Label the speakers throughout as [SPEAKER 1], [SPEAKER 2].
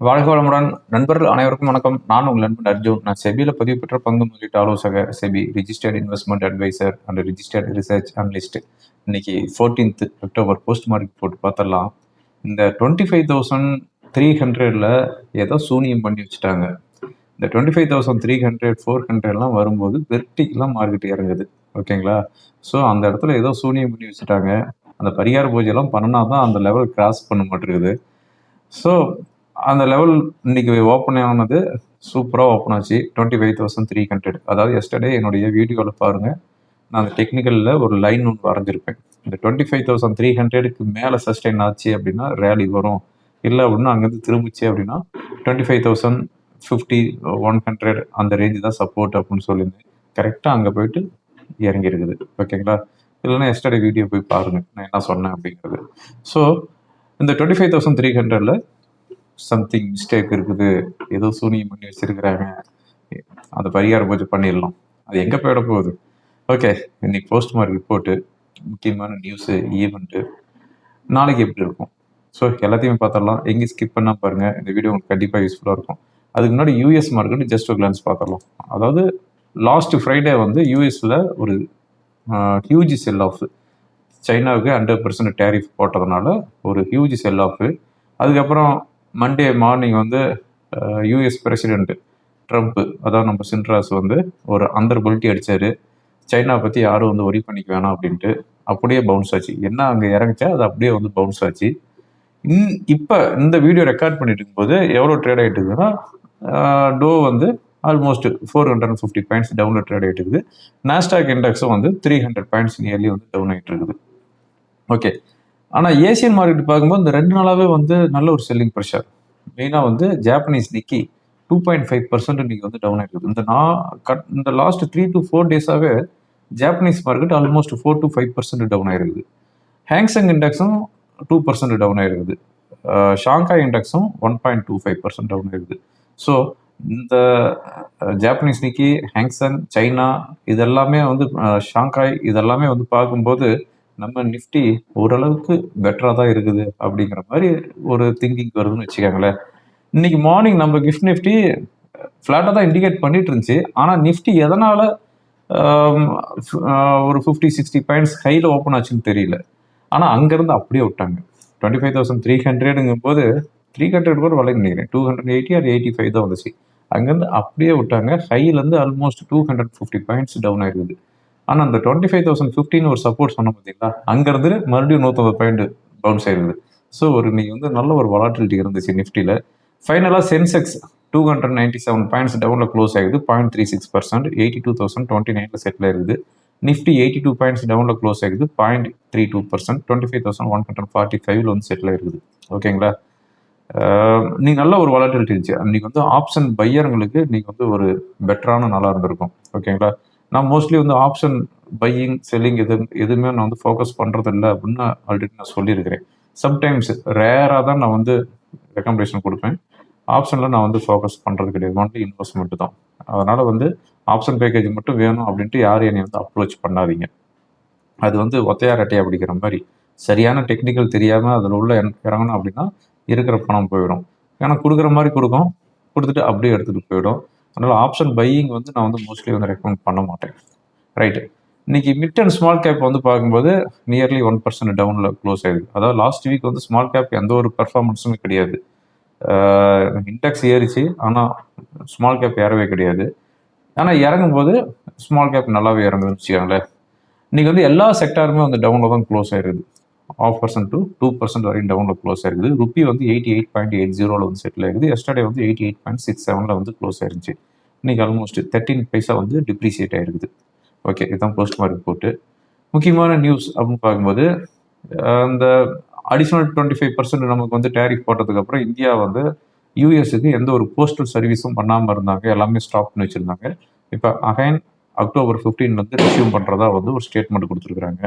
[SPEAKER 1] வாழ்க வளமுடன். நண்பர்கள் அனைவருக்கும் வணக்கம். நான் உங்கள் நண்பன் அர்ஜுன். நான் செபியில் பதிவு பெற்ற பங்கு முதலீட்டு ஆலோசகர் SEBI registered investment advisor and registered research analyst இன்னைக்கு ஃபோர்டீன்த் அக்டோபர் போஸ்ட் மார்க்கெட் போட்டு பார்த்துடலாம். இந்த டுவெண்ட்டி ஃபைவ் தௌசண்ட் த்ரீ ஹண்ட்ரடில் ஏதோ சூனியம் பண்ணி வச்சுட்டாங்க. இந்த twenty five thousand three hundred four ஹண்ட்ரட்லாம் வரும்போது வெர்டிக்கெலாம் மார்க்கெட் இறங்குது. ஓகேங்களா? ஸோ அந்த இடத்துல ஏதோ சூனியம் பண்ணி வச்சுட்டாங்க. அந்த பரிகார பூஜைலாம் பண்ணினா தான் அந்த லெவல் கிராஸ் பண்ண மாட்டேங்குது. ஸோ அந்த லெவல் இன்னைக்கு ஓப்பன் ஆனது சூப்பராக ஓப்பன் ஆச்சு. Twenty five thousand three hundred அதாவது எஸ்டர்டே என்னுடைய வீடியோவில் பாருங்கள் நான் அந்த டெக்னிக்கலில் ஒரு லைன் ஒன்று வரைஞ்சிருப்பேன். இந்த டுவெண்ட்டி ஃபைவ் தௌசண்ட் த்ரீ ஹண்ட்ரடுக்கு மேலே சஸ்டெயின் ஆச்சு அப்படின்னா ரேலி வரும். இல்லை அப்படின்னா அங்கேருந்து திரும்பிச்சு அப்படின்னா twenty five thousand fifty one hundred அந்த ரேஞ்சு தான் சப்போர்ட் அப்படின்னு சொல்லியிருந்தேன். கரெக்டாக அங்கே போயிட்டு இறங்கி இருக்குது ஓகேங்களா இல்லைன்னா எஸ்டர்டே வீடியோ போய் பாருங்கள் நான் என்ன சொன்னேன் அப்படிங்கிறது. ஸோ இந்த டுவெண்ட்டி ஃபைவ் தௌசண்ட் த்ரீ ஹண்ட்ரடில் சம்திங் மிஸ்டேக் இருக்குது. ஏதோ சூனியம் பண்ணி வச்சிருக்கிறாங்க. அந்த பரிகாரம் கொஞ்சம் பண்ணிடலாம். அது எங்கே போயிட போகுது? ஓகே இன்னைக்கு போஸ்ட் மார்க் ரிப்போர்ட்டு முக்கியமான நியூஸு ஈவெண்ட்டு நாளைக்கு எப்படி இருக்கும்? ஸோ எல்லாத்தையுமே பார்த்துடலாம். எங்கேயும் ஸ்கிப் பண்ணால் பாருங்கள் இந்த வீடியோ உங்களுக்கு கண்டிப்பாக யூஸ்ஃபுல்லாக இருக்கும். அதுக்கு முன்னாடி யூஎஸ் மார்க்கெட் ஜஸ்ட் ஒரு கிளான்ஸ் பார்த்துடலாம். அதாவது லாஸ்ட் ஃப்ரைடே வந்து யூஎஸில் ஒரு ஹியூஜ் செல் ஆஃப் சைனாவுக்கு ஹண்ட்ரட் பர்சன்ட் டேரிஃப் போட்டதுனால ஒரு ஹியூஜ் செல் ஆஃப் அதுக்கப்புறம் மண்டே மார்னிங் வந்து யூஎஸ் பிரசிடென்ட் ட்ரம்ப்பு அதாவது நம்ம சின்ட்ராஸ் வந்து ஒரு அந்தர் புல்ட்டி அடித்தார் சைனா பற்றி யாரும் வந்து ஒரி பண்ணிக்க வேணாம் அப்படின்ட்டு அப்படியே பவுன்ஸ் ஆச்சு. என்ன அங்கே இறங்குச்சா? அது அப்படியே வந்து பவுன்ஸ் ஆச்சு. இன் இப்போ இந்த வீடியோ ரெக்கார்ட் பண்ணிட்டு இருக்கும்போது எவ்வளோ ட்ரேட் ஆகிட்டு இருக்குன்னா டோ வந்து almost four hundred and fifty points டவுனில் ட்ரேட் ஆகிட்டு இருக்குது. நாஸ்டாக் இண்டெக்ஸும் வந்து த்ரீ ஹண்ட்ரட் பாயிண்ட்ஸ் நியர்லி வந்து டவுன் ஆகிட்டு இருக்குது. ஓகே ஆனால் ஏசியன் மார்க்கெட் பார்க்கும்போது இந்த ரெண்டு நாளாகவே வந்து நல்ல ஒரு செல்லிங் ப்ரெஷர் மெயினாக வந்து Japanese Nikkei two point five percent இன்னைக்கு வந்து டவுன் ஆகிருக்குது இந்த நான் கட் இந்த last three to four டேஸாகவே Japanese market almost four to five percent down ஆயிருக்குது. ஹேங்ஸங் இண்டெக்ஸும் டூ பர்சன்ட் டவுன் ஆயிருக்குது. Shanghai இண்டெக்ஸும் one point two five percent down ஆயிருக்குது. ஸோ இந்த Japanese Nikkei Hang Seng China இதெல்லாமே வந்து ஷாங்காய் இதெல்லாமே வந்து பார்க்கும்போது நம்ம நிஃப்டி ஓரளவுக்கு பெட்டராக தான் இருக்குது அப்படிங்கிற மாதிரி ஒரு திங்கிங் வருதுன்னு வச்சுக்கோங்களேன். இன்னைக்கு மார்னிங் நம்ம கிஃப்ட் நிஃப்டி ஃப்ளாட்டாக தான் இண்டிகேட் பண்ணிட்டு இருந்துச்சு. ஆனால் நிஃப்டி எதனால் ஒரு ஃபிஃப்டி சிக்ஸ்டி பாயிண்ட்ஸ் ஹையில் ஓப்பன் ஆச்சுன்னு தெரியல. ஆனால் அங்கேருந்து அப்படியே விட்டாங்க. டுவெண்ட்டி ஃபைவ் தௌசண்ட் த்ரீ ஹண்ட்ரடுங்கும் போது த்ரீ ஹண்ட்ரட் கூட வளைய நினைக்கிறேன். டூ ஹண்ட்ரட் எயிட்டி அது எயிட்டி ஃபைவ் தான் வந்துச்சு. அங்கேருந்து அப்படியே விட்டாங்க. ஹையிலேருந்து almost two hundred fifty points down ஆயிருக்குது. ஆனால் அந்த டுவெண்ட்டி ஃபைவ் தௌசண்ட் ஃபிஃப்டின் ஒரு சப்போர்ட் சொன்ன பார்த்தீங்களா அங்கேருந்து மறுபடியும் நூற்றம்பது பாயிண்ட் பவுன்ஸ் ஆயிருக்குது ஸோ ஒரு நீ வந்து நல்ல ஒரு வளாட்டிலிட்டி இருந்துச்சு நிஃப்டியில் ஃபைனலாக Sensex two hundred ninety seven points டவுனில் க்ளோஸ் ஆகுது point three six percent eighty two thousand twenty நைனில் செட்டில் இருக்குது நிஃப்டி எயிட்டி டூ பாயிண்ட்ஸ் டவுனில் க்ளோஸ் ஆகுது point three two percent twenty five thousand one hundred forty ஃபைவ்ல வந்து settle இருக்குது ஓகேங்களா? நீ நல்ல ஒரு வளாட்டிலிட்டி இருந்துச்சு. அன்றைக்கி வந்து ஆப்ஷன் பையர்களுக்கு நீங்கள் வந்து ஒரு பெட்டரான நாளாக இருந்திருக்கும். ஓகேங்களா? நான் மோஸ்ட்லி வந்து ஆப்ஷன் பையிங் செல்லிங் எது எதுவுமே நான் வந்து ஃபோக்கஸ் பண்ணுறது இல்லை அப்படின்னு ஆல்ரெடி நான் சொல்லியிருக்கிறேன். சம்டைம்ஸ் ரேராக தான் நான் வந்து ரெக்கமெண்டேஷன் கொடுப்பேன். ஆப்ஷனில் நான் வந்து ஃபோக்கஸ் பண்ணுறது கிடையாது. ஒன்லி இன்வெஸ்ட்மெண்ட் தான். அதனால் வந்து ஆப்ஷன் பேக்கேஜ் மட்டும் வேணும் அப்படின்ட்டு யாரும் என்னை வந்து அப்ரோச் பண்ணாதீங்க. அது வந்து ஒத்தையார் அட்டையா பிடிக்கிற மாதிரி. சரியான டெக்னிக்கல் தெரியாமல் அதில் உள்ள இறங்கணும் அப்படின்னா இருக்கிற பணம் போயிடும். ஏன்னா கொடுக்குற மாதிரி கொடுக்கும். கொடுத்துட்டு அப்படியே எடுத்துகிட்டு போயிடும். அதனால் ஆப்ஷன் பையிங் வந்து நான் வந்து மோஸ்ட்லி வந்து ரெக்கமெண்ட் பண்ண மாட்டேன். ரைட்டு இன்னைக்கு மிட் அண்ட் ஸ்மால் கேப் வந்து பார்க்கும்போது நியர்லி ஒன் பர்சன்ட் டவுனில் க்ளோஸ் ஆயிடுது அதாவது லாஸ்ட் வீக் வந்து ஸ்மால் கேப் எந்த ஒரு பெர்ஃபார்மன்ஸுமே கிடையாது. இண்டெக்ஸ் ஏறிச்சு ஆனால் ஸ்மால் கேப் ஏறவே கிடையாது. ஆனால் இறங்கும் போது ஸ்மால் கேப் நல்லாவே இறங்குதுன்னு வச்சுக்கோங்களேன். இன்றைக்கி வந்து எல்லா செக்டாருமே வந்து டவுனில் தான் க்ளோஸ் ஆயிருது. Half percent to two percent வரையும் டவுனில் க்ளோஸ் ஆயிருக்குது. ருப்பி வந்து எயிட்டி எயிட் பாயிண்ட் எயிட் ஜீரோவில் வந்து செட்டில் ஆயிருக்குது. எஸ்டர்டே வந்து எயிட்டி எயிட் பாயிண்ட் சிக்ஸ் செவனில் வந்து க்ளோஸ் ஆயிருந்துச்சு. இன்றைக்கி ஆல்மோஸ்ட் தேர்ட்டின் பைசா வந்து டிப்ரிசியேட் ஆயிருக்குது. ஓகே இதுதான் போஸ்ட் மார்க் போட்டு முக்கியமான நியூஸ் அப்படின்னு பார்க்கும்போது அந்த அடிஷ்னல் டுவெண்ட்டி ஃபைவ் பர்சன்ட் நமக்கு வந்து டேரிஃப் போட்டதுக்கப்புறம் இந்தியா வந்து யூஎஸ்க்கு எந்த ஒரு போஸ்டல் சர்வீஸும் பண்ணாமல் இருந்தாங்க. எல்லாமே ஸ்டாப் பண்ணி வச்சுருந்தாங்க. இப்போ அகைன் அக்டோபர் ஃபிஃப்டீன் வந்து ரெசியூம் பண்ணுறதா வந்து ஒரு ஸ்டேட்மெண்ட் கொடுத்துருக்குறாங்க.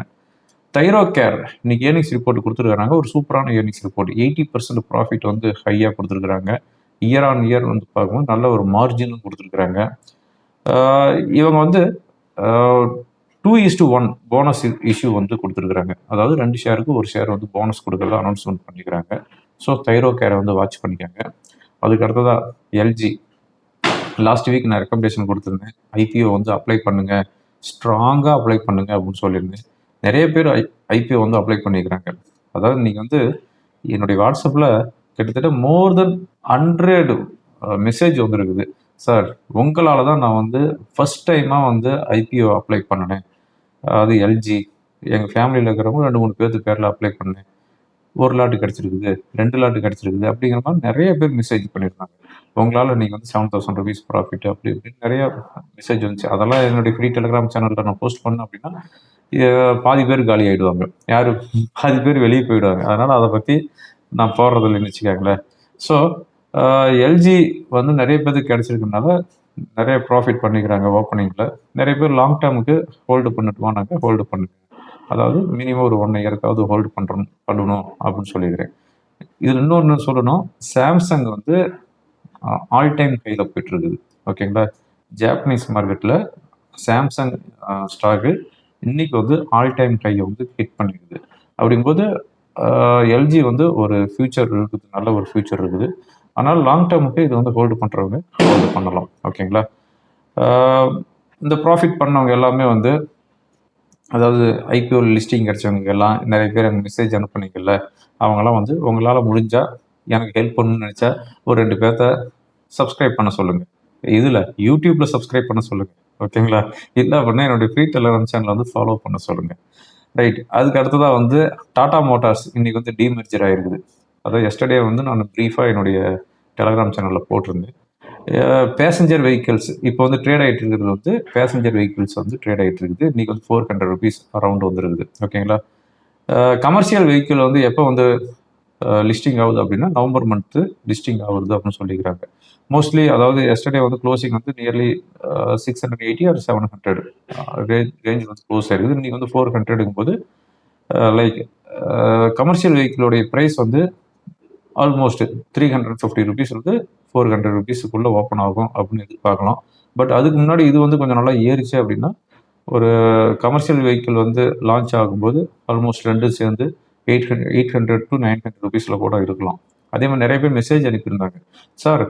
[SPEAKER 1] தைரோ கேர் இன்னைக்கு ஏர்னிங்ஸ் ரிப்போர்ட் கொடுத்துருக்காங்க ஒரு சூப்பரான earnings report eighty percent profit வந்து ஹையாக கொடுத்துருக்குறாங்க. இயர் ஆன் இயர் வந்து பார்க்கும்போது நல்ல ஒரு மார்ஜினும் கொடுத்துருக்குறாங்க. இவங்க வந்து two is to one bonus issue வந்து கொடுத்துருக்குறாங்க. அதாவது ரெண்டு ஷேருக்கு ஒரு ஷேர் வந்து போனஸ் கொடுக்கறத அனௌன்ஸ்மெண்ட் பண்ணிக்கிறாங்க. ஸோ தைரோ கேரை வந்து வாட்ச் பண்ணிக்காங்க அதுக்கு அடுத்ததாக எல்ஜி லாஸ்ட் வீக் நான் ரெக்கமெண்டேஷன் கொடுத்துருந்தேன். ஐபிஓ வந்து அப்ளை பண்ணுங்கள் ஸ்ட்ராங்காக அப்ளை பண்ணுங்கள் அப்படின்னு சொல்லியிருந்தேன். நிறைய பேர் ஐ ஐபிஓ வந்து அப்ளை பண்ணியிருக்கிறாங்க அதாவது நீங்கள் வந்து என்னுடைய வாட்ஸ்அப்பில் கிட்டத்தட்ட மோர் தென் ஹண்ட்ரட் மெசேஜ் வந்துருக்குது. சார் உங்களால் தான் நான் வந்து ஃபஸ்ட் டைமாக வந்து ஐபிஓ அப்ளை பண்ணினேன். அது எல்ஜி எங்கள் ஃபேமிலியில் இருக்கிறவங்க ரெண்டு மூணு பேர்த்து பேரில் அப்ளை பண்ணேன் ஒரு லாட்டு கிடச்சிருக்குது ரெண்டு லாட்டு கிடச்சிருக்குது அப்படிங்கிற மாதிரி நிறைய பேர் மெசேஜ் பண்ணியிருந்தாங்க உங்களால் நீங்கள் வந்து செவன் தௌசண்ட் ருபீஸ் ப்ராஃபிட் அப்படி இப்படின்னு நிறைய மெசேஜ் வந்துச்சு. அதெல்லாம் என்னுடைய ஃப்ரீ டெலிகிராம் சேனலில் நான் போஸ்ட் பண்ணேன் அப்படின்னா பாதி பேர் காலி ஆகிடுவாங்க யார்? பாதி பேர் வெளியே போயிடுவாங்க. அதனால் அதை பற்றி நான் போடுறது இல்லைன்னு ஸோ எல்ஜி வந்து நிறைய பேருக்கு கிடச்சிருக்கனால நிறைய ப்ராஃபிட் பண்ணிக்கிறாங்க ஓப்பனிங்கில் நிறைய பேர் லாங் டேர்முக்கு ஹோல்டு பண்ணிட்டுவானாக்க ஹோல்டு பண்ணுங்க அதாவது மினிமம் ஒரு ஒன் இயருக்காவது ஹோல்டு பண்ணுறோம் பண்ணணும் அப்படின்னு சொல்லிக்கிறேன். இதில் இன்னொன்று சொல்லணும். சாம்சங் வந்து ஆல் டைம் கையில் போயிட்டுருக்குது. ஓகேங்களா ஜாப்பனீஸ் மார்க்கெட்டில் சாம்சங் ஸ்டாக்கு இன்னைக்கு வந்து ஆல் டைம் கையை வந்து ஹிட் பண்ணிருக்குது. அப்படிங்கும்போது எல்ஜி வந்து ஒரு ஃபியூச்சர் இருக்குது நல்ல ஒரு ஃபியூச்சர் இருக்குது. ஆனால் லாங் டேர்முக்கு இது வந்து ஹோல்டு பண்ணுறவங்க ஹோல்டு பண்ணலாம். ஓகேங்களா இந்த ப்ராஃபிட் பண்ணவங்க எல்லாமே வந்து அதாவது ஐபிஓ லிஸ்டிங் கிடைச்சவங்க எல்லாம் நிறைய பேர் எனக்கு மெசேஜ் அனுப்புனீங்கல்ல அவங்கெல்லாம் வந்து உங்களால் முடிஞ்சால் எனக்கு ஹெல்ப் பண்ணணும்னு நினச்சா ஒரு ரெண்டு பேர்த்த சப்ஸ்கிரைப் பண்ண சொல்லுங்கள் இதில் யூடியூப்பில் சப்ஸ்கிரைப் பண்ண சொல்லுங்கள் ஓகேங்களா இல்லை அப்படின்னா என்னுடைய ஃப்ரீ டெலிகிராம் சேனலை வந்து ஃபாலோ பண்ண சொல்லுங்கள் ரைட் அதுக்கு அடுத்ததாக வந்து டாடா மோட்டார்ஸ் இன்றைக்கி வந்து டீமெர்ஜர் ஆகிருக்குது அதாவது எஸ்டர்டே வந்து நான் ப்ரீஃபாக என்னுடைய டெலிகிராம் சேனலில் போட்டிருந்தேன். பேசஞ்சர் வெஹிக்கிள்ஸ் இப்போ வந்து ட்ரேட் ஆகிட்டு இருக்கிறது வந்து பேசஞ்சர் வெஹிக்கிள்ஸ் வந்து ட்ரேட் ஆகிட்டு இருக்குது. இன்றைக்கி வந்து ஃபோர் ஹண்ட்ரட் ருபீஸ் அரௌண்ட் வந்துருக்குது. ஓகேங்களா கமர்ஷியல் வெஹிக்கிள் வந்து எப்போ வந்து லிஸ்டிங் ஆகுது அப்படின்னா நவம்பர் மந்த்து லிஸ்டிங் ஆகுது அப்படின்னு சொல்லிக்கிறாங்க. மோஸ்ட்லி அதாவது எஸ்டர்டே வந்து க்ளோசிங் வந்து nearly six hundred eighty or seven hundred range range வந்து க்ளோஸ் ஆயிருக்குது. இன்றைக்கி வந்து ஃபோர் ஹண்ட்ரடுங்கும் போது லைக் கமர்ஷியல் வெஹிக்கிளோடைய ப்ரைஸ் வந்து almost three hundred fifty rupees வந்து ஃபோர் ஹண்ட்ரட் ருபீஸுக்குள்ளே ஓப்பன் ஆகும் அப்படின்னு எதிர்பார்க்கலாம். பட் அதுக்கு முன்னாடி இது வந்து கொஞ்சம் நல்லா ஏறிச்சு அப்படின்னா ஒரு கமர்ஷியல் வெஹிக்கிள் வந்து லான்ச் ஆகும்போது ஆல்மோஸ்ட் ரெண்டும் சேர்ந்து eight hundred eight hundred to nine hundred ருபீஸில் கூட இருக்கலாம். அதே மாதிரி நிறைய பேர் மெசேஜ் அனுப்பியிருந்தாங்க. சார்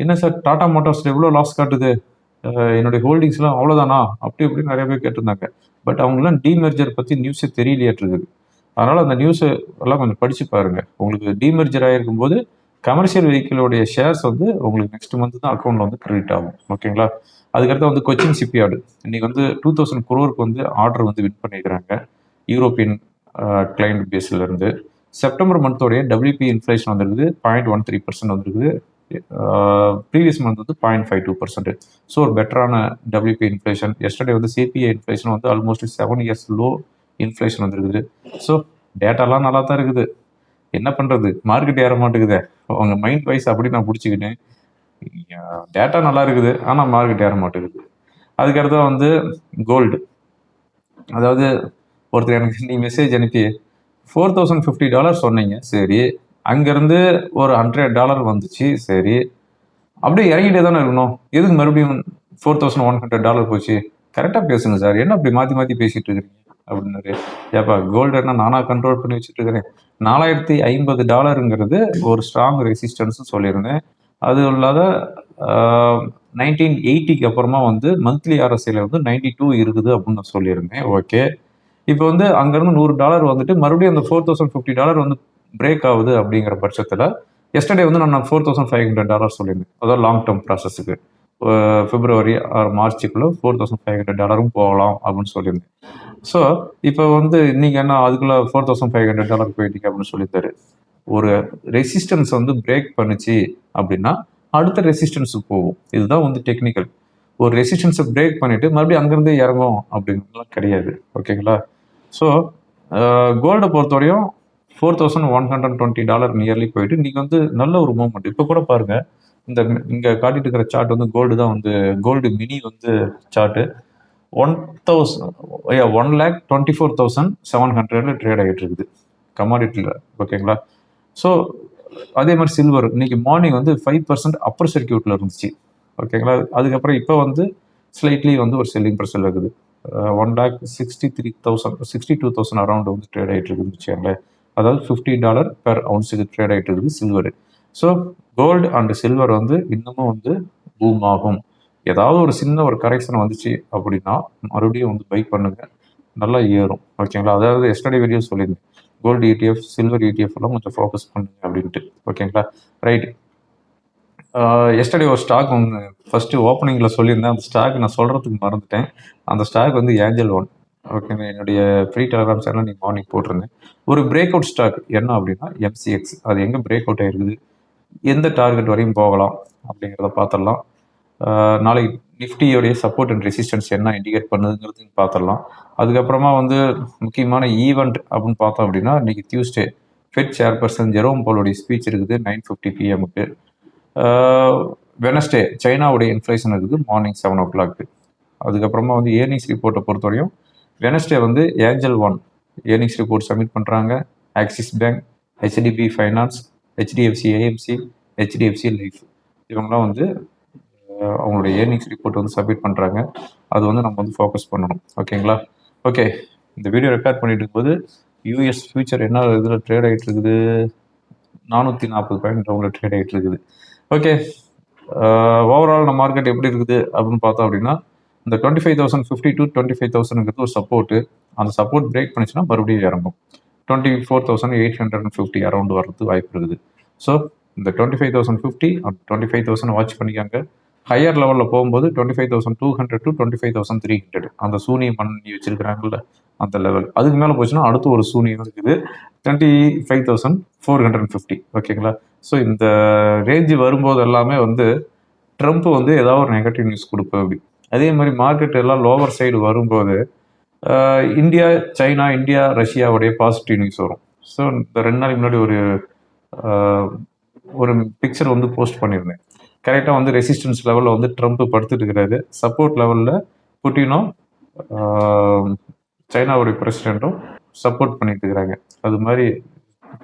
[SPEAKER 1] என்ன சார் டாடா மோட்டார்ஸில் எவ்வளோ லாஸ் காட்டுது? என்னுடைய ஹோல்டிங்ஸ்லாம் அவ்வளோதானா அப்படி அப்படின்னு நிறைய பேர் கேட்டிருந்தாங்க. பட் அவங்களாம் டீமெர்ஜர் பற்றி நியூஸே தெரியலையாட்டுருக்குது அதனால் அந்த நியூஸை எல்லாம் கொஞ்சம் படித்து பாருங்கள் உங்களுக்கு டீமெர்ஜர் ஆகிருக்கும் போது கமர்ஷியல் வெஹிக்கிளோடைய ஷேர்ஸ் வந்து உங்களுக்கு நெக்ஸ்ட் மந்த் தான் அக்கௌண்ட்டில் வந்து கிரெடிட் ஆகும். ஓகேங்களா அதுக்கடுத்து வந்து கொச்சின் ஷிப்யார்டு இன்றைக்கி வந்து டூ தௌசண்ட் குரோருக்கு வந்து ஆர்டர் வந்து வின் பண்ணியிருக்கிறாங்க யூரோப்பியன் கிளைண்ட் பேஸில் இருந்து செப்டம்பர் மந்தோடைய டபிள்யூபி இன்ஃப்ளேஷன் வந்திருக்குது பாயிண்ட் ஒன் த்ரீ பர்சன்ட் வந்துருக்குது. ப்ரீவியஸ் மந்த் வந்து point five two percent so ஒரு பெட்டரான டபிள்யூபி இன்ஃப்ளேஷன் எஸ்டர்டே வந்து சிபிஐ இன்ஃப்ளேஷன் வந்து almost seven years low inflation வந்துருக்குது. ஸோ டேட்டாலாம் நல்லா தான் இருக்குது. என்ன பண்ணுறது மார்க்கெட் ஏற மாட்டேங்குதே. அவங்க மைண்ட் வைஸ் அப்படி நான் பிடிச்சிக்கிட்டேன் டேட்டா நல்லா இருக்குது ஆனால் மார்க்கெட் ஏற மாட்டேங்குது. அதுக்கடுத்து வந்து கோல்டு அதாவது ஒருத்தர் எனக்கு நீ மெசேஜ் அனுப்பி. ஃபோர் தௌசண்ட் ஃபிஃப்டி டாலர் சொன்னீங்க. சரி. அங்கேருந்து ஒரு ஹண்ட்ரட் டாலர் வந்துச்சு. சரி. அப்படியே இறங்கிட்டே தானே இருக்கணும். எதுக்கு மறுபடியும் four thousand one hundred dollar போச்சு? கரெக்டாக பேசுங்க சார் என்ன அப்படி மாற்றி மாற்றி பேசிகிட்டு இருக்கிறீங்க? அப்படின்னாரு. ஏப்பா கோல்டு என்ன நானாக கண்ட்ரோல் பண்ணி வச்சுட்டு இருக்கிறேன். நாலாயிரத்தி ஐம்பது டாலருங்கிறது ஒரு ஸ்ட்ராங் ரெசிஸ்டன்ஸ் சொல்லியிருந்தேன். அது இல்லாத நைன்டீன் எயிட்டிக்கு அப்புறமா வந்து மந்த்லி ஆர்எஸ்ஐல வந்து நைன்டி டூ இருக்குது அப்படின்னு நான் சொல்லியிருந்தேன். ஓகே இப்போ வந்து அங்கேருந்து நூறு டாலர் வந்துட்டு மறுபடியும் அந்த ஃபோர் தௌசண்ட் ஃபிஃப்டி டாலர் வந்து பிரேக் ஆகுது அப்படிங்கிற பட்சத்தில் எஸ்டர்டே வந்து நான் four thousand five hundred dollar சொல்லியிருந்தேன். அதாவது லாங் டேர்ம் ப்ராசஸுக்கு பிப்ரவரி ஆர் மார்ச்சுக்குள்ளே ஃபோர் தௌசண்ட் ஃபைவ் ஹண்ட்ரட் டாலரும் போகலாம் அப்படின்னு சொல்லியிருந்தேன். ஸோ இப்போ வந்து நீங்கள் என்ன அதுக்குள்ளே four thousand five hundred dollar போயிட்டீங்க அப்படின்னு சொல்லியிருந்தாரு ஒரு ரெசிஸ்டன்ஸ் வந்து பிரேக் பண்ணுச்சு அப்படின்னா அடுத்த ரெசிஸ்டன்ஸுக்கு போகும். இதுதான் வந்து டெக்னிக்கல் ஒரு ரெசிஸ்டன்ஸை பிரேக் பண்ணிட்டு மறுபடியும் அங்கேருந்தே இறங்கும் அப்படிங்கிறதுலாம் கிடையாது. ஓகேங்களா? ஸோ கோல்டை uh, பொறுத்தவரையும் four thousand one hundred twenty dollar nearly போயிட்டு நீங்கள் வந்து நல்ல ஒரு மூவ்மெண்ட் இப்போ கூட பாருங்கள் இந்த இங்கே காட்டிட்டு இருக்கிற சார்ட் வந்து கோல்டு தான் வந்து கோல்டு மினி வந்து chart one thousand one lakh twenty four thousand seven ஹண்ட்ரடில் ட்ரேட் ஆகிட்டு இருக்குது. கமாடிட்டியில் ஓகேங்களா ஸோ அதே மாதிரி சில்வர் இன்னைக்கு மார்னிங் வந்து ஃபைவ் பர்சன்ட் அப்பர் சர்க்கியூட்டில் இருந்துச்சு. ஓகேங்களா அதுக்கப்புறம் இப்போ வந்து ஸ்லைட்லி வந்து ஒரு செல்லிங் ப்ரெஷர் இருக்குது. One lakh sixty three thousand sixty two thousand around வந்து ட்ரேட் ஆகிட்டு இருக்குதுன்னு வச்சுக்கோங்களேன். அதாவது ஃபிஃப்டி டாலர் பெர் அவுன்ஸுக்கு ட்ரேட் ஆகிட்டு இருக்குது silver so gold and silver வந்து இன்னமும் வந்து பூம் ஆகும். ஏதாவது ஒரு சின்ன ஒரு கரெக்ஷன் வந்துச்சு அப்படின்னா மறுபடியும் வந்து பை பண்ணுங்க. நல்லா ஏறும். ஓகேங்களா? அதாவது எஸ்டர்டே வீடியோ சொல்லியிருந்தேன். கோல்டு இடிஎஃப் சில்வர் இடிஎஃப் எல்லாம் கொஞ்சம் ஃபோக்கஸ் பண்ணுங்க அப்படின்ட்டு. ஓகேங்களா? ரைட் Uh, எஸ்டர்டே ஒரு ஸ்டாக் ஒன்று ஃபஸ்ட்டு ஓப்பனிங்கில் சொல்லியிருந்தேன். அந்த ஸ்டாக் நான் சொல்கிறதுக்கு மறந்துட்டேன். அந்த ஸ்டாக் வந்து ஏஞ்சல் ஒன் ஓகேங்க என்னுடைய ஃப்ரீ டெலகிராம் சேனல் நீங்கள் மார்னிங் போட்டிருந்தேன். ஒரு பிரேக் அவுட் ஸ்டாக் என்ன அப்படின்னா எம்சிஎக்ஸ் அது எங்கே பிரேக் அவுட் ஆயிருக்குது? எந்த டார்கெட் வரையும் போகலாம் அப்படிங்கிறத பார்த்துடலாம். Uh, நாளைக்கு நிஃப்டியோடைய சப்போர்ட் அண்ட் ரெசிஸ்டன்ஸ் என்ன இண்டிகேட் பண்ணுதுங்கிறது பார்த்துடலாம். அதுக்கப்புறமா வந்து முக்கியமான ஈவெண்ட் அப்படின்னு பார்த்தோம் அப்படின்னா இன்னைக்கு டியூஸ்டே ஃபெட் சேர்பர்சன் ஜெரோம் போலோடைய ஸ்பீச் இருக்குது நைன் ஃபிஃப்டி பிஎம்க்கு வெனஸ்டே சைனாவுடைய இன்ஃப்ளேஷன் இருக்குது. மார்னிங் செவன் ஓ கிளாக்கு அதுக்கப்புறமா வந்து ஏர்னிங்ஸ் ரிப்போர்ட்டை பொறுத்தவரையும் வெனஸ்டே வந்து Angel One earnings report submit பண்ணுறாங்க Axis Bank HDB finance HDFC AMC HDFC life இவங்கெல்லாம் வந்து அவங்களுடைய ஏர்னிங்ஸ் ரிப்போர்ட் வந்து சப்மிட் பண்ணுறாங்க அது வந்து நம்ம வந்து ஃபோக்கஸ் பண்ணணும். ஓகேங்களா? ஓகே. இந்த வீடியோ ரெக்கார்ட் பண்ணிட்டு இருக்கும்போது யூஎஸ் ஃபியூச்சர் என்ன இதில் ட்ரேட் ஆகிட்டு இருக்குது? நானூற்றி நாற்பது பாயிண்ட் ரவுண்டில் ட்ரேட் ஆகிட்டு இருக்குது. ஓகே ஓவரால் uh, நம்ம மார்க்கெட் எப்படி இருக்குது அப்படின்னு பார்த்தோம் அப்படின்னா இந்த twenty five thousand fifty to twenty five தௌசண்ட்ங்கிறது ஒரு சப்போர்ட்டு அந்த சப்போர்ட் பிரேக் பண்ணிச்சுன்னா மறுபடியும் இறங்கும். Twenty four thousand eight hundred and fifty around வர்றது வாய்ப்பு இருக்குது. ஸோ இந்த twenty five thousand fifty twenty five thousand watch பண்ணிக்காங்க ஹையர் லெவலில் போகும்போது twenty five thousand two hundred to twenty five thousand three hundred அந்த சூனியம் பண்ணி வச்சிருக்கிறாங்கல்ல அந்த லெவல் அதுக்கு மேலே போச்சுன்னா அடுத்து ஒரு சூனியம் இருக்குது. Twenty five thousand four hundred and fifty ஓகேங்களா ஸோ இந்த ரேஞ்சு வரும்போது எல்லாமே வந்து ட்ரம்ப் வந்து ஏதாவது ஒரு நெகட்டிவ் நியூஸ் கொடுப்போம் அப்படி. அதே மாதிரி மார்க்கெட் எல்லாம் லோவர் சைடு வரும்போது இந்தியா சைனா இந்தியா ரஷ்யாவுடைய பாசிட்டிவ் நியூஸ் வரும். ஸோ இந்த ரெண்டு நாளைக்கு முன்னாடி ஒரு ஒரு பிக்சர் வந்து போஸ்ட் பண்ணியிருந்தேன். கரெக்டாக வந்து ரெசிஸ்டன்ஸ் லெவலில் வந்து ட்ரம்ப் படுத்துட்டு இருக்கிறாரு. சப்போர்ட் லெவலில் புட்டினும் சைனாவுடைய பிரசிடெண்ட்டும் சப்போர்ட் பண்ணிட்டு இருக்கிறாங்க. அது மாதிரி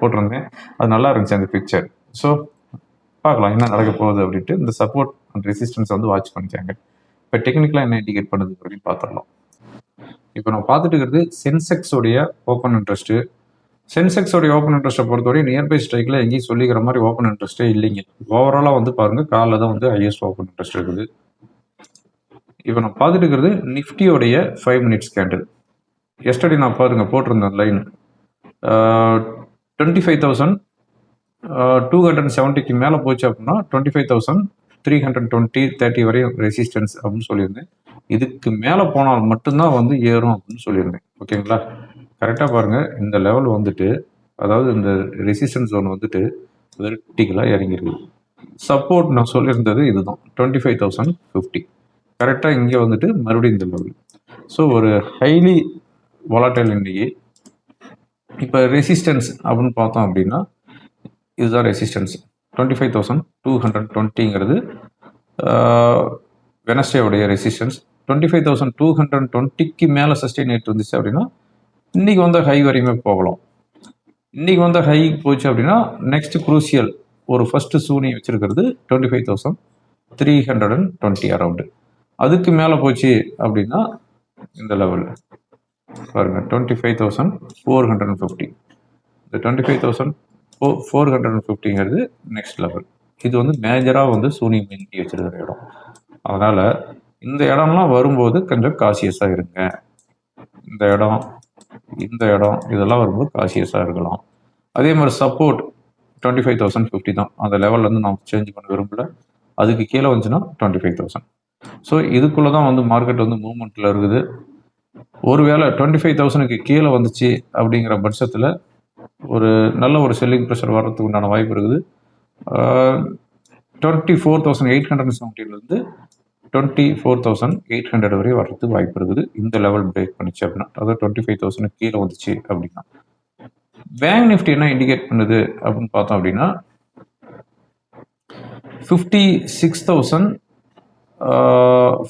[SPEAKER 1] போட்டிருந்தேன். அது நல்லா இருந்துச்சு அந்த பிக்சர் ஸோ பார்க்கலாம் என்ன நடக்க போகுது அப்படின்ட்டு இந்த சப்போர்ட் அண்ட் ரெசிஸ்டன்ஸ் வந்து வாட்ச் பண்ணிக்காங்க இப்போ டெக்னிக்கலாக என்ன இண்டிகேட் பண்ணுது அப்படின்னு பார்த்துடலாம். இப்போ நம்ம பார்த்துட்டு இருக்கிறது சென்செக்ஸோடைய ஓப்பன் இன்ட்ரெஸ்ட்டு சென்செக்ஸோடைய ஓப்பன் இன்ட்ரெஸ்ட்டை பொறுத்தவரை நியர்பை ஸ்ட்ரைக்கில் எங்கேயும் சொல்லிக்கிற மாதிரி ஓப்பன் இன்ட்ரெஸ்ட்டே இல்லைங்க. ஓவராலாக வந்து பாருங்க காலில் தான் வந்து ஹையஸ்ட் ஓப்பன் இன்ட்ரெஸ்ட் இருக்குது. இப்போ நான் பார்த்துட்டு இருக்கிறது நிஃப்டியோடைய ஃபைவ் மினிட்ஸ் கேண்டில் எஸ்டடி நான் பாருங்க போட்டிருந்தேன் line twenty five thousand two hundred செவன்ட்டிக்கு மேலே போச்சு அப்படின்னா twenty five thousand three hundred twenty thirty வரையும் ரெசிஸ்டன்ஸ் அப்படின்னு சொல்லியிருந்தேன். இதுக்கு மேலே போனால் மட்டும்தான் வந்து ஏறும் அப்படின்னு சொல்லியிருந்தேன். ஓகேங்களா? கரெக்டாக பாருங்கள் இந்த லெவல் வந்துட்டு அதாவது இந்த ரெசிஸ்டன்ஸ் ஜோன் வந்துட்டு வெர்டிக்கலாக இறங்கிருக்கு சப்போர்ட் நான் சொல்லியிருந்தது இதுதான். டுவெண்ட்டி ஃபைவ் தௌசண்ட் ஃபிஃப்டி கரெக்டாக இங்கே வந்துட்டு மறுபடியும் இந்த லெவல் ஸோ ஒரு ஹைலி volatile இன்னைக்கு இப்போ ரெசிஸ்டன்ஸ் அப்படின்னு பார்த்தோம் அப்படின்னா இதுதான் resistance twenty five thousand two hundred டுவெண்ட்டிங்கிறது வெனஸ்டேவுடைய resistance twenty five thousand two hundred டுவெண்ட்டிக்கு மேலே சஸ்டெயின் ஆகிட்டு இருந்துச்சு அப்படின்னா இன்றைக்கி வந்த ஹை வரையுமே போகலாம். இன்றைக்கி வந்த ஹை போச்சு அப்படின்னா நெக்ஸ்ட் குரூசியல் ஒரு ஃபஸ்ட்டு சூனி வச்சுருக்கிறது twenty five thousand three hundred and twenty around அதுக்கு மேலே போச்சு அப்படின்னா இந்த லெவலில் பாருங்கள் twenty five thousand four hundred and fifty இந்த twenty five thousand four four hundred and ஃபிஃப்டிங்கிறது next level இது வந்து மேஜராக வந்து சூனி மின்டி வச்சிருக்கிற இடம். அதனால் இந்த இடம்லாம் வரும்போது கொஞ்சம் காசியஸாக இருங்க. இந்த இடம் இந்த இடம் இதெல்லாம் வரும்போது காசியஸாக இருக்கலாம். அதே மாதிரி support twenty five thousand fifty தான். அந்த லெவல்லேருந்து நான் சேஞ்ச் பண்ண விரும்பல. அதுக்கு கீழே வந்துச்சுன்னா டுவெண்ட்டி ஃபைவ் தௌசண்ட் ஸோ இதுக்குள்ளே தான் வந்து மார்க்கெட் வந்து மூவ்மெண்ட்டில் இருக்குது. ஒருவேளை டுவெண்ட்டி ஃபைவ் தௌசண்ட்க்கு கீழே வந்துச்சு அப்படிங்கிற பட்சத்தில் ஒரு நல்ல ஒரு செல்லிங் ப்ரெஷர் வர்றதுக்கு உண்டான வாய்ப்பு இருக்குது. Twenty four thousand eight hundred செவன்ட்டிலேருந்து twenty four thousand eight hundred வரை வர்றதுக்கு வாய்ப்பு இருக்குது. இந்த லெவல் பிரேக் பண்ணிச்சு அப்படின்னா அதாவது டுவெண்ட்டி ஃபைவ் தௌசண்ட் கீழே வந்துச்சு அப்படின்னா. பேங்க் நிஃப்டி என்ன இண்டிகேட் பண்ணுது அப்படின்னு பார்த்தோம் அப்படின்னா fifty six thousand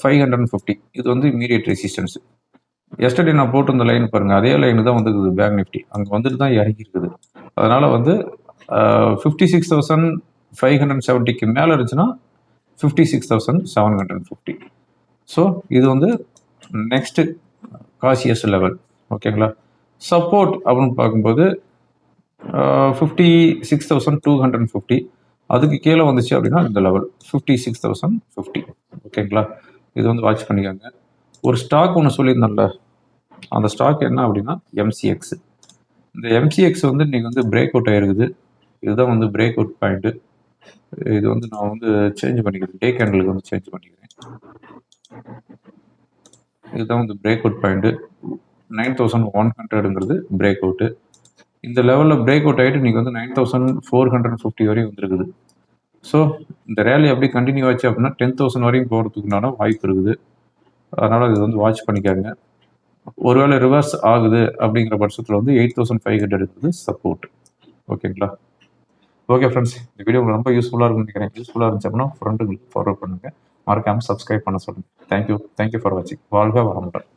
[SPEAKER 1] five hundred and fifty இது வந்து இமீடியட் ரெசிஸ்டன்ஸு எஸ்டர்டே நான் போட்டிருந்த லைன் பாருங்க அதே லைன் தான் வந்துருக்குது பேங்க் நிஃப்டி அங்கே வந்துட்டு தான் இறங்கி இருக்குது. அதனால வந்து fifty six thousand five hundred செவன்ட்டிக்கு மேலே இருந்துச்சுன்னா fifty six thousand seven hundred fifty so இது வந்து நெக்ஸ்ட்டு காசியஸ் லெவல் ஓகேங்களா சப்போர்ட் அப்படின்னு பார்க்கும்போது fifty six thousand two hundred fifty அதுக்கு கீழே வந்துச்சு அப்படின்னா இந்த level fifty six thousand fifty ஓகேங்களா இது வந்து வாட்ச் பண்ணிக்கோங்க. ஒரு ஸ்டாக் ஒன்று சொல்லியிருந்தேன்ல அந்த ஸ்டாக் என்ன அப்படின்னா எம்சிஎக்ஸ் இந்த எம்சிஎக்ஸ் வந்து இன்றைக்கி வந்து பிரேக் அவுட் ஆகிருக்குது இதுதான் வந்து பிரேக் அவுட் பாயிண்ட்டு இது வந்து நான் வந்து சேஞ்ச் பண்ணிக்கிறேன். டே கேண்டலுக்கு வந்து சேஞ்ச் பண்ணிக்கிறேன். இதுதான் வந்து break out point nine thousand one ஹண்ட்ரடுங்கிறது break out இந்த லெவலில் பிரேக் அவுட் ஆகிட்டு இன்றைக்கி வந்து nine thousand four hundred fifty வரையும் வந்துருக்குது. ஸோ இந்த ரேலி அப்படியே கண்டினியூ ஆச்சு அப்படின்னா டென் தௌசண்ட் வரையும் போகிறதுக்குண்டான வாய்ப்பு இருக்குது. அதனால் இது வந்து வாட்ச் பண்ணிக்காங்க ஒருவேளை ரிவர்ஸ் ஆகுது அப்படிங்கிற பட்சத்தில் வந்து எயிட் தௌசண்ட் ஃபைவ் ஹண்ட்ரட் இருக்குது சப்போர்ட் ஓகேங்களா ஓகே ஃப்ரெண்ட்ஸ் இந்த வீடியோ உங்களுக்கு ரொம்ப யூஸ்ஃபுல்லாக இருக்கும்னு நினைக்கிறேன். யூஸ்ஃபுல்லாக இருந்துச்சு அப்படின்னா ஃப்ரெண்டுங்களுக்கு ஃபார்வர்ட் பண்ணுங்கள் மறக்காமல் சப்ஸ்கிரைப் பண்ண சொல்லுங்கள் தேங்க்யூ தேங்க்யூ ஃபார் வாட்சிங் வாழ்க வரமுடன்